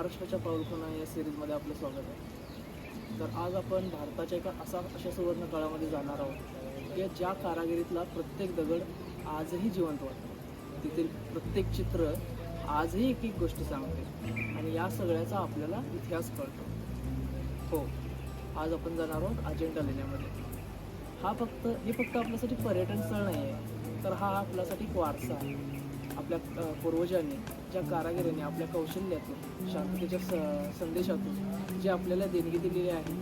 महाराष्ट्राच्या पाऊलखुणा या सिरीजमध्ये आपलं स्वागत आहे. तर आज आपण भारताच्या एका असा अशा सुवर्ण काळामध्ये जाणार आहोत की ज्या कारागिरीतला प्रत्येक दगड आजही जिवंत वाटतो. तिथील प्रत्येक चित्र आजही एक एक गोष्ट सांगते आणि या सगळ्याचा आपल्याला इतिहास कळतो. हो आज आपण जाणार आहोत अजिंठा लेण्यामध्ये. हा फक्त हे फक्त आपल्यासाठी पर्यटन स्थळ नाही आहे तर हा आपल्यासाठी एक वारसा आहे. आपल्या पूर्वजांनी ज्या कारागिरांनी आपल्या कौशल्यातून शांततेच्या स संदेशातून जे आपल्याला देणगी दिलेली आहे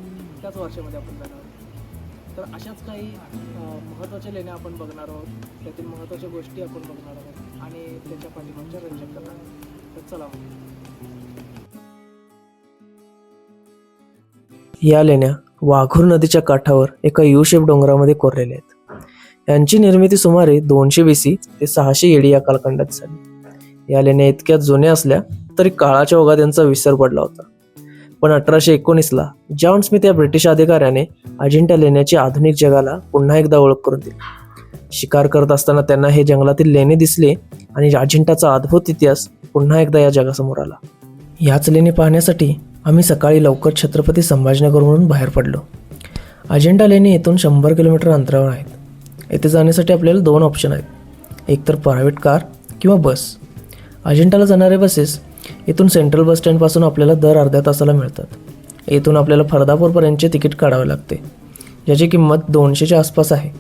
त्याच वर्षामध्ये आपण जाणार आहोत. तर अशाच काही महत्त्वाच्या लेण्या आपण बघणार आहोत. त्यातील महत्त्वाच्या गोष्टी आपण बघणार आहोत आणि त्याच्या पाठिंबाच्या रंजक कथा तर चला या लेण्या वाघूर नदीच्या काठावर एका यू शेप डोंगरामध्ये कोरलेल्या आहेत. यांची निर्मिती सुमारे दोनशे बीसी ते सहाशे येडी या कालखंडात झाली. या लेण्या इतक्या जुन्या असल्या तरी काळाच्या ओघात यांचा विसर पडला होता. पण अठराशे एकोणीसला जॉन स्मिथ या ब्रिटिश अधिकाऱ्याने अजिंठा लेण्याची आधुनिक जगाला पुन्हा एकदा ओळख करून दिली. शिकार करत असताना त्यांना हे जंगलातील लेणे दिसले आणि अजिंठाचा अद्भुत इतिहास पुन्हा एकदा या जगासमोर आला. याच लेणी पाहण्यासाठी आम्ही सकाळी लवकर छत्रपती संभाजीनगरवरून बाहेर पडलो. अजिंठा लेणी येथून शंभर किलोमीटर अंतरावर आहेत. येथे जाण्यासाठी आपल्याला दोन ऑप्शन आहेत. एक तर प्रायव्हेट कार किंवा बस अजिंठाला जाणारे बसेस येथून सेंट्रल बस स्टँडपासून आपल्याला दर अर्ध्या तासाला मिळतात. येथून आपल्याला फरदापूरपर्यंतचे तिकीट काढावे लागते ज्याची किंमत दोनशेच्या आसपास आहे.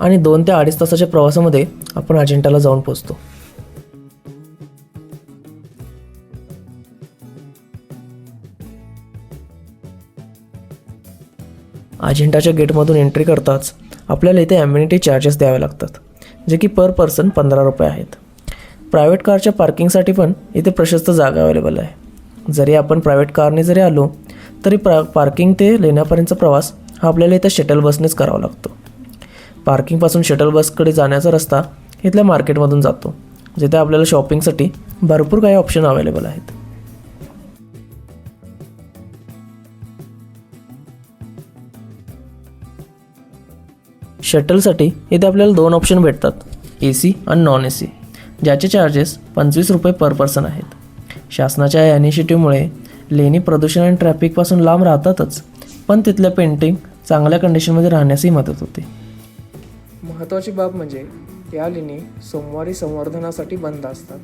आणि दोन ते अडीच तासाच्या प्रवासामध्ये आपण अजिंठाला जाऊन पोचतो अजिंठाच्या गेटमधून एंट्री करताच आपल्याला इथे ॲम्युनिटी चार्जेस द्यावे लागतात जे की पर पर्सन पंधरा रुपये आहेत. प्रायव्हेट कारच्या पार्किंगसाठी पण इथे प्रशस्त जागा अवेलेबल आहे. जरी आपण प्रायव्हेट कारने जरी आलो तरी प्रा पार्किंग ते लेण्यापर्यंतचा प्रवास हा आपल्याला इथे शटल बसनेच करावा लागतो. पार्किंगपासून शटल बसकडे जाण्याचा रस्ता इथल्या मार्केटमधून जातो जिथे आपल्याला शॉपिंगसाठी भरपूर काही ऑप्शन अवेलेबल आहेत. शटलसाठी इथे आपल्याला दोन ऑप्शन भेटतात ए सी आणि नॉन ए सी ज्याचे चार्जेस पंचवीस रुपये पर पर्सन आहेत. शासनाच्या या इनिशिएटिव्हमुळे लेणी प्रदूषण आणि ट्रॅफिकपासून लांब राहतातच पण तिथल्या पेंटिंग चांगल्या कंडिशनमध्ये राहण्यासही मदत होते. महत्त्वाची बाब म्हणजे या लेणी सोमवारी संवर्धनासाठी बंद असतात.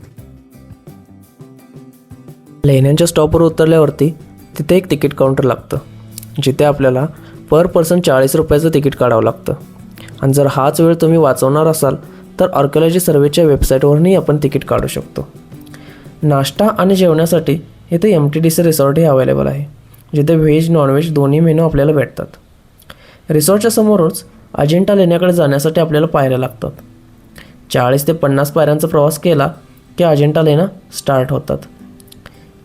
लेण्यांच्या स्टॉपवर उतरल्यावरती तिथे एक तिकीट काउंटर लागतं जिथे आपल्याला पर पर्सन चाळीस रुपयाचं तिकीट काढावं लागतं. आणि जर हाच वेळ तुम्ही वाचवणार असाल तर आर्किओलॉजी सर्वेच्या वेबसाईटवरूनही आपण तिकीट काढू शकतो. नाश्ता आणि जेवण्यासाठी इथे एम टी डी सी रिसॉर्टही अवेलेबल आहे जिथे व्हेज नॉनव्हेज दोन्ही मेनू आपल्याला भेटतात. रिसॉर्टच्या समोरच अजिंठा लेण्याकडे जाण्यासाठी आपल्याला पायऱ्या लागतात. चाळीस ते पन्नास पायऱ्यांचा प्रवास केला की अजिंठा लेणं स्टार्ट होतात.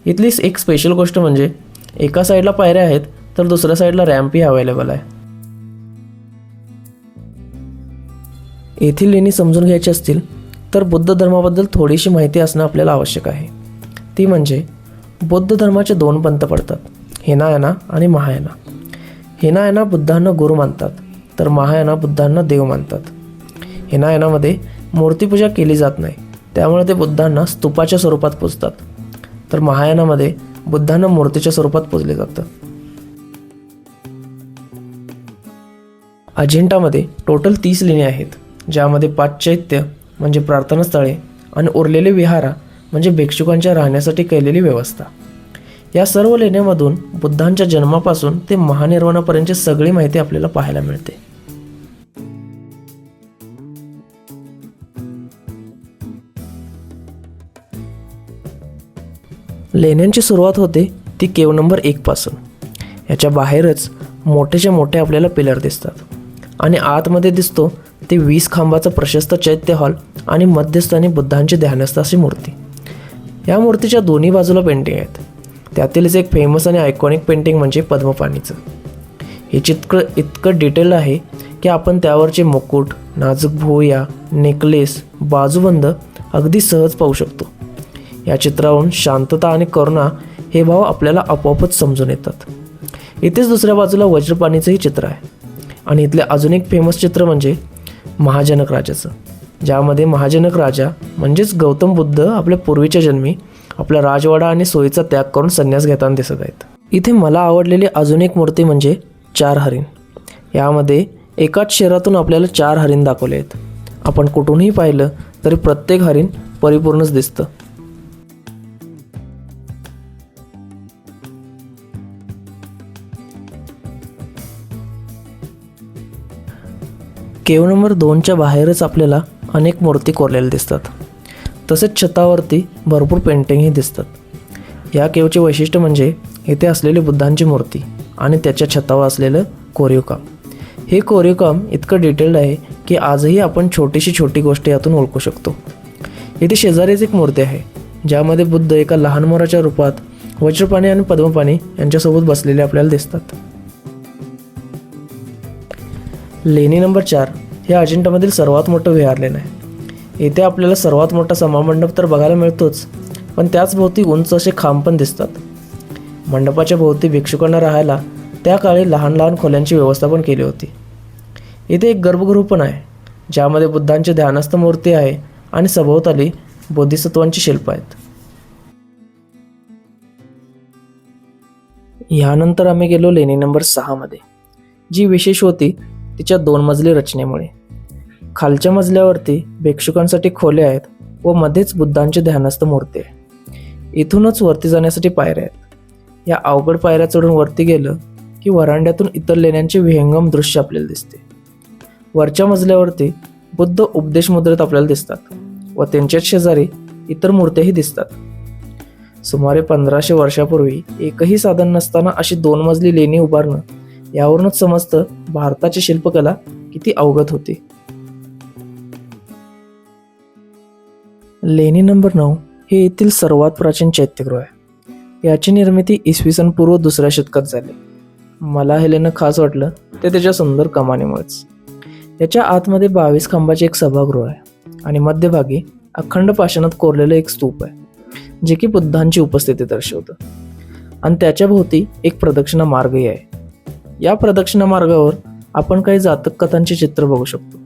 इथलीच एक स्पेशल गोष्ट म्हणजे एका साईडला पायऱ्या आहेत तर दुसऱ्या साईडला रॅम्पही अवेलेबल आहे. येथील लेणी समजून घ्यायची असतील तर बुद्ध धर्माबद्दल थोडीशी माहिती असणं आपल्याला आवश्यक आहे. ती म्हणजे बौद्ध धर्माचे दोन पंथ पडतात हिनायना आणि महायाना. हिनायना बुद्धांना गुरु मानतात तर महायाना बुद्धांना देव मानतात. हिनायनामध्ये मूर्तीपूजा केली जात नाही त्यामुळे ते बुद्धांना स्तूपाच्या स्वरूपात पूजतात. तर महायानामध्ये बुद्धांना मूर्तीच्या स्वरूपात पूजले जातं. अजिंठामध्ये टोटल तीस लेणी आहेत. ज्यामध्ये पाश्चात्य म्हणजे प्रार्थनास्थळे आणि उरलेले विहारा म्हणजे भिक्षुकांच्या राहण्यासाठी केलेली व्यवस्था. या सर्व लेण्यामधून बुद्धांच्या जन्मापासून ते महानिर्वाणापर्यंतची सगळी माहिती आपल्याला पाहायला मिळते. लेण्यांची सुरुवात होते ती केव नंबर एकपासून याच्या बाहेरच मोठेच्या मोठे आपल्याला पिलर दिसतात. आणि आतमध्ये दिसतो ते वीस खांबाचं प्रशस्त चैत्य हॉल आणि मध्यस्थानी बुद्धांची ध्यानस्थ अशी मूर्ती. या मूर्तीच्या दोन्ही बाजूला पेंटिंग आहेत. त्यातीलच एक फेमस आणि आयकॉनिक पेंटिंग म्हणजे पद्मपाणीचं. हे चित्र इतकं डिटेल आहे की आपण त्यावरचे मुकुट नाजूक भुवया नेकलेस बाजूबंद अगदी सहज पाहू शकतो. या चित्रावरून शांतता आणि करुणा हे भाव आपल्याला आपोआपच समजून येतात. इथेच दुसऱ्या बाजूला वज्रपाणीचंही चित्र आहे. आणि इथले अजून एक फेमस चित्र म्हणजे महाजनक राजाचं. ज्यामध्ये महाजनक राजा म्हणजेच गौतम बुद्ध आपल्या पूर्वीच्या जन्मी आपला राजवाडा आणि सोयीचा त्याग करून संन्यास घेताना दिसत आहेत. इथे मला आवडलेली अजून एक मूर्ती म्हणजे चार हरिण यामध्ये एकाच शहरातून आपल्याला चार हरिण दाखवले आहेत. आपण कुठूनही पाहिलं तरी प्रत्येक हरिण परिपूर्णच दिसतं. केव नंबर दोनच्या बाहेरच आपल्याला अनेक मूर्ती कोरलेल्या दिसतात. तसेच छतावरती भरपूर पेंटिंगही दिसतात. या केवचे वैशिष्ट्य म्हणजे इथे असलेली बुद्धांची मूर्ती आणि त्याच्या छतावर असलेलं कोरीव काम हे कोरीव काम इतकं डिटेल्ड आहे की आजही आपण छोटीशी छोटी गोष्ट यातून ओळखू शकतो. इथे शेजारीच एक मूर्ती आहे ज्यामध्ये बुद्ध एका लहान मोराच्या रूपात वज्रपाणी आणि पद्मपाणी यांच्यासोबत बसलेले आपल्याला दिसतात. लेणी नंबर चार हे अजिंठामधील सर्वात मोठं विहारलेलं आहे. येथे आपल्याला सर्वात मोठा समामंडप तर बघायला मिळतोच पण त्याचभोवती उंच असे खांब पण दिसतात. मंडपाच्या भोवती भिक्षुकांना राहायला त्या काळी लहान लहान खोल्यांची व्यवस्था पण केली होती. इथे एक गर्भगृह पण आहे ज्यामध्ये बुद्धांची ध्यानस्थ मूर्ती आहे आणि सभोवताली बोधिसत्वांची शिल्प आहेत. ह्यानंतर आम्ही गेलो लेणी नंबर सहामध्ये जी विशेष होती तिच्या दोन मजली रचनेमुळे. खालच्या मजल्यावरती भिक्षुकांसाठी खोल्या आहेत व मध्येच बुद्धांची ध्यानस्थ मूर्ती आहे. इथूनच वरती जाण्यासाठी पायऱ्या आहेत. या अवघड पायऱ्या चढून वरती गेलं की वरांड्यातून इतर लेण्यांचे विहंगम दृश्य आपल्याला दिसते. वरच्या मजल्यावरती बुद्ध उपदेश मुद्रेत आपल्याला दिसतात व त्यांच्याच शेजारी इतर मूर्त्याही दिसतात. सुमारे पंधराशे वर्षापूर्वी एकही साधन नसताना अशी दोन मजली लेणी उभारणं यावरूनच समजतं भारताची शिल्पकला किती अवगत होती. लेणी नंबर नऊ हे येथील सर्वात प्राचीन चैत्यगृह आहे. याची निर्मिती इसवी सन पूर्व दुसऱ्या शतकात झाली. मला हे लेणं खास वाटलं ते त्याच्या सुंदर कमानीमुळेच. याच्या आतमध्ये बावीस खांबाचे एक सभागृह आहे आणि मध्यभागी अखंड पाषाणात कोरलेलं एक स्तूप आहे जे की बुद्धांची उपस्थिती दर्शवतं. आणि त्याच्या भोवती एक प्रदक्षिणा मार्गही आहे. या प्रदक्षिणा मार्गावर आपण काही जातक कथांची चित्र बघू शकतो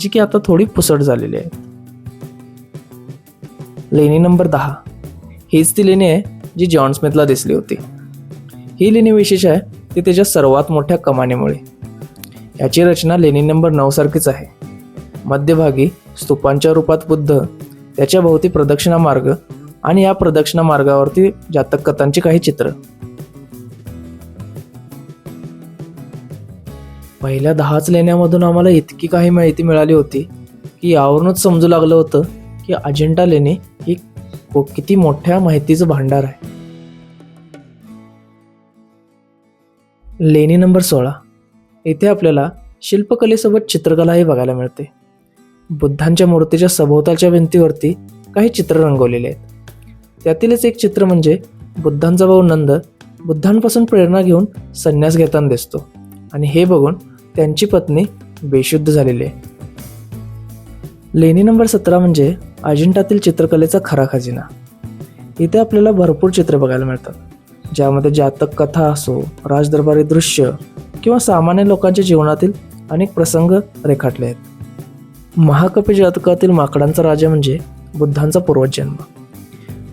जी की आता थोडी पुसट झालेली आहे लेणी नंबर दहा. हीच ती लेणी आहे जी जॉन स्मिथला दिसली होती. ही लेणी विशेष आहे ती त्याच्या सर्वात मोठ्या कमानीमुळे. याची रचना लेणी नंबर नऊ सारखीच आहे. मध्यभागी स्तूपांच्या रूपात बुद्ध त्याच्या भोवती प्रदक्षिणा मार्ग आणि या प्रदक्षिणा मार्गावरती जातक कथांची काही चित्र. पहिल्या दहाच लेण्यामधून आम्हाला इतकी काही माहिती मिळाली होती की यावरूनच समजू लागलं होतं की अजिंठा लेणी ही किती मोठ्या माहितीचं भांडार आहे. लेणी नंबर सोळा. इथे आपल्याला शिल्पकलेसोबत चित्रकलाही बघायला मिळते. बुद्धांच्या मूर्तीच्या सभोवतालच्या भिंतीवरती काही चित्र रंगवलेले आहेत. त्यातीलच एक चित्र म्हणजे बुद्धांचा भाऊ नंद बुद्धांपासून प्रेरणा घेऊन संन्यास घेताना दिसतो. आणि हे बघून त्यांची पत्नी बेशुद्ध झालेली आहे. लेणी नंबर सतरा म्हणजे अजिंठातील चित्रकलेचा खरा खजिना. इथे आपल्याला भरपूर चित्र बघायला मिळतात. ज्यामध्ये जातक कथा असो राजदरबारी दृश्य किंवा सामान्य लोकांच्या जीवनातील अनेक प्रसंग रेखाटले आहेत. महाकपी जातकातील माकडांचा राजा म्हणजे बुद्धांचा पूर्वजन्म.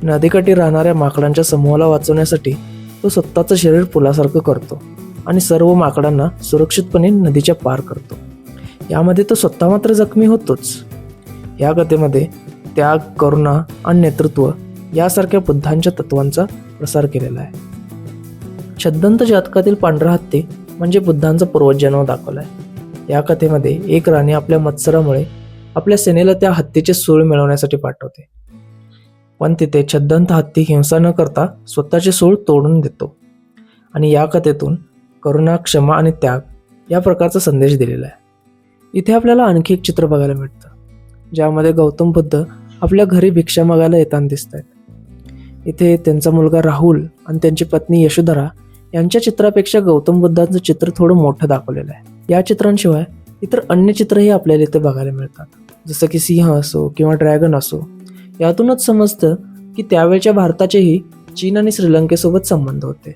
नदीकाठी राहणाऱ्या माकडांच्या समूहाला वाचवण्यासाठी तो स्वतःचं शरीर पुलासारखं करतो आणि सर्व माकडांना सुरक्षितपणे नदीच्या पार करतो. यामध्ये तो स्वतः मात्र जखमी होतोच. या कथेमध्ये त्याग करुणा आणि नेतृत्व यासारख्या बुद्धांच्या तत्वांचा प्रसार केलेला आहे. छद्दंत जातकातील पांढरा हत्ती म्हणजे बुद्धांचा पूर्वजन्म दाखवला आहे या कथेमध्ये एक राणी आपल्या मत्सरामुळे आपल्या सेनेला त्या हत्तीचे सूळ मिळवण्यासाठी पाठवते. पण तिथे छद्दंत हत्ती हिंसा न करता स्वतःचे सूळ तोडून देतो. आणि या कथेतून करुणा क्षमा आणि त्याग या प्रकारचा संदेश दिलेला आहे. इथे आपल्याला आणखी एक चित्र बघायला मिळतं ज्यामध्ये गौतम बुद्ध आपल्या घरी भिक्षा मागायला येताना दिसत आहेत इथे त्यांचा मुलगा राहुल आणि त्यांची पत्नी यशोधरा यांच्या चित्रापेक्षा गौतम बुद्धांचं चित्र थोडं मोठं दाखवलेलं आहे. या चित्रांशिवाय इतर अन्य चित्रही आपल्याला इथे बघायला मिळतात. जसं की सिंह असो किंवा ड्रॅगन असो. यातूनच समजतं की त्यावेळच्या भारताचेही चीन आणि श्रीलंकेसोबत संबंध होते.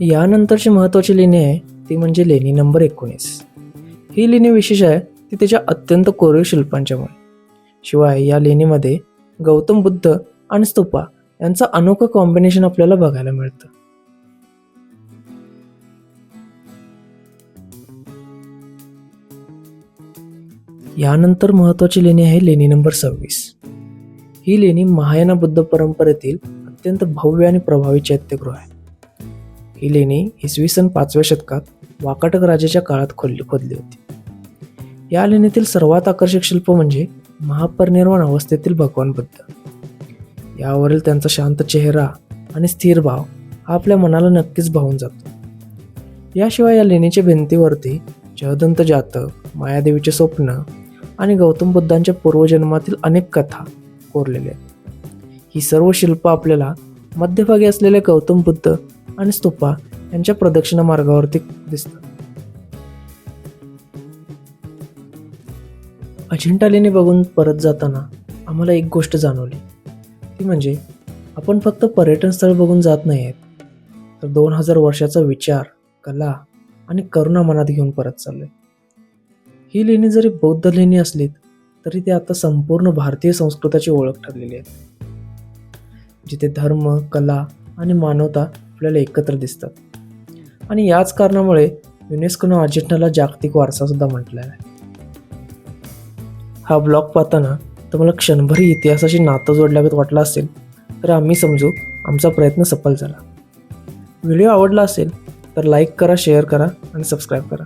यानंतरची महत्त्वाची लेणी आहे ती म्हणजे लेणी नंबर एकोणीस. ही लेणी विशेष आहे ती त्याच्या अत्यंत कोरीव शिल्पांच्यामुळे. शिवाय या लेणीमध्ये गौतम बुद्ध आणि स्तूपा यांचं अनोखं कॉम्बिनेशन आपल्याला बघायला मिळतं. यानंतर महत्वाची लेणी आहे लेणी नंबर सव्वीस. ही लेणी महायाना बुद्ध परंपरेतील अत्यंत भव्य आणि प्रभावी चैत्यगृह आहे. ही लेणी इसवी सन पाचव्या शतकात वाकाटक राजाच्या काळात खोदली खोदली होती. या लेणीतील सर्वात आकर्षक शिल्प म्हणजे महापरिनिर्वाण अवस्थेतील भगवान बुद्ध यावरील त्यांचा शांत चेहरा आणि स्थिर भाव हा आपल्या मनाला नक्कीच भावून जातो. याशिवाय या लेणीच्या भिंतीवरती जयदंत जातक मायादेवीचे स्वप्न आणि गौतम बुद्धांच्या पूर्वजन्मातील अनेक कथा कोरलेल्या आहेत. ही सर्व शिल्प आपल्याला मध्यभागी असलेले गौतम बुद्ध आणि स्तूपा यांच्या प्रदक्षिणा मार्गावरती दिसतात. अजिंठा लेणी बघून परत जाताना आम्हाला एक गोष्ट जाणवली. ती म्हणजे आपण फक्त पर्यटन स्थळ बघून जात नाही आहेत तर दोन हजार वर्षाचा विचार कला आणि करुणा मनात घेऊन परत चाललोय. ही लेणी जरी बौद्ध लेणी असलीत तरी ते आता संपूर्ण भारतीय संस्कृताची ओळख ठरलेली आहे जिथे धर्म कला आणि मानवता आपल्याला एकत्र दिसतात. आणि याच कारणामुळे युनेस्कोनं अजिंठाला जागतिक वारसासुद्धा म्हटलेला आहे. हा ब्लॉग पाहताना तुम्हाला क्षणभरी इतिहासाशी नातं जोडल्यागत वाटलं असेल तर आम्ही समजू आमचा प्रयत्न सफल झाला. व्हिडिओ आवडला असेल तर लाईक करा शेअर करा आणि सबस्क्राईब करा.